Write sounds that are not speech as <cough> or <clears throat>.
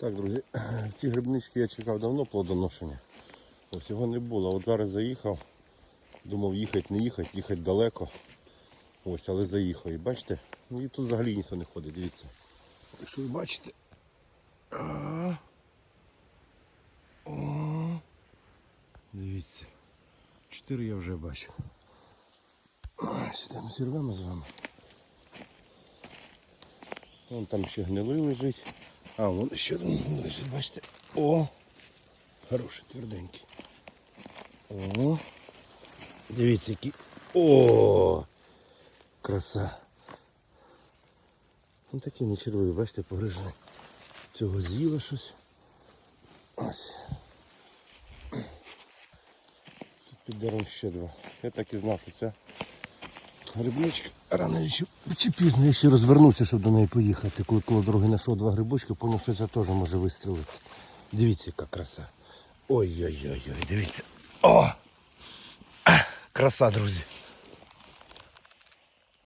Так, друзі, <clears throat> ці грибнички я чекав давно плодоношення. Ось його не було. От зараз заїхав. Думав їхати, не їхати, їхати далеко. Ось, але заїхав. І бачите, і тут взагалі ніхто не ходить, дивіться. Якщо ви бачите. А, О, дивіться. Чотири я вже бачу. Ми зірвемо з вами. Вон там ще гнилий лежить. А, вон ще один лежить, бачите. О! Хороший, тверденький. О! Дивіться, який. О! Краса. Ну такий не червивий, бачите, погрижений. Цього з'їло щось. Ось. Тут під ще два. Я так і знав, що це грибничка. Рано чи, чи пізно я ще розвернувся, щоб до неї поїхати. Коли коло дороги знайшов два грибочки, поняв, що це теж може вистрілити. Дивіться, яка краса. Ой-ой-ой, дивіться. О! А, Краса, друзі.